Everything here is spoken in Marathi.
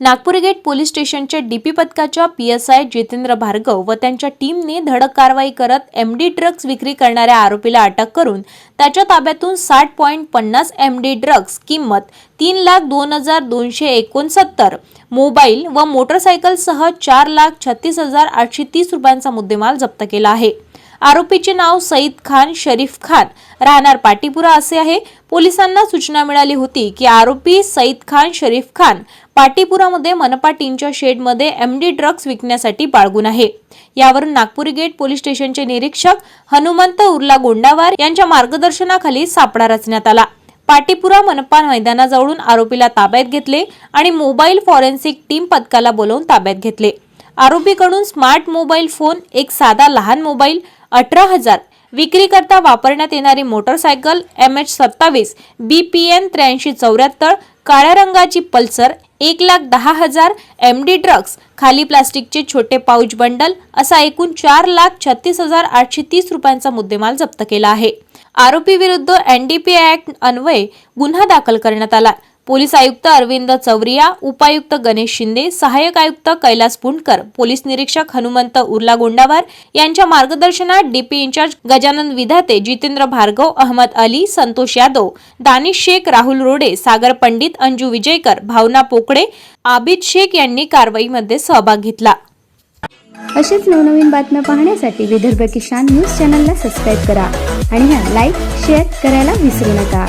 नागपूर गेट पोलीस स्टेशनच्या डीपी पथकाच्या P S I Jitendra Bhargav व त्यांच्या टीमने धडक कारवाई करत एम डी ड्रग्ज विक्री करणाऱ्या आरोपीला अटक करून त्याच्या ताब्यातून साठ पॉईंट पन्नास एम डी ड्रग्ज किंमत तीन लाख दोन हजार दोनशे एकोणसत्तर मोबाईल व मोटरसायकलसह चार लाख छत्तीस हजार आठशे तीस रुपयांचा मुद्देमाल जप्त केला आहे. आरोपीचे नाव सईद खान शरीफ खान राहणार पाटीपुरा असे आहे. पोलिसांना सूचना मिळाली होती की आरोपी सईद खान शरीफ खान पाटीपुरामध्ये मनपा टीमच्या शेडमध्ये एम डी ड्रग्ज विकण्यासाठी बाळगून आहे. यावरून नागपूर गेट पोलीस स्टेशनचे निरीक्षक हनुमंत उर्ला गोंडावार यांच्या मार्गदर्शनाखाली सापळा रचण्यात आला. पाटीपुरा मनपा मैदानाजवळून आरोपीला ताब्यात घेतले आणि मोबाईल फॉरेन्सिक टीम पथकाला बोलवून ताब्यात घेतले. आरोपीकडून स्मार्ट मोबाईल फोन एक साधा लहान मोबाईल अठरा हजार विक्रीकरता वापरण्यात येणारी मोटरसायकल एम एच सत्तावीस बी पी एन त्र्याऐंशी चौऱ्याहत्तर काळ्या रंगाची पल्सर एक लाख दहा हजार एम डी ड्रग्स खाली प्लास्टिकचे छोटे पाऊच बंडल असा एकूण चार लाख छत्तीस हजार आठशे तीस रुपयांचा मुद्देमाल जप्त केला आहे. आरोपी विरुद्ध पी ऍक्ट अन्वये गुन्हा दाखल करण्यात आला. पोलीस आयुक्त अरविंद चौरिया उपायुक्त गणेश शिंदे सहाय्यक आयुक्त कैलास पुंडकर पोलीस निरीक्षक हनुमंत उर्ला गोंडावार यांच्या मार्गदर्शनात डीपी इंचार्ज गजानन विधाते जितेंद्र भार्गव अहमद अली संतोष यादव दानिश शेख राहुल रोडे सागर पंडित अंजू विजयकर भावना पोकळे आबिद शेख यांनी कारवाईमध्ये सहभाग घेतला. अशीच नवनवीन बातम्या पाहण्यासाठी विदर्भ किसान न्यूज चॅनलला सबस्क्राईब करा आणि लाईक शेअर करायला विसरू नका.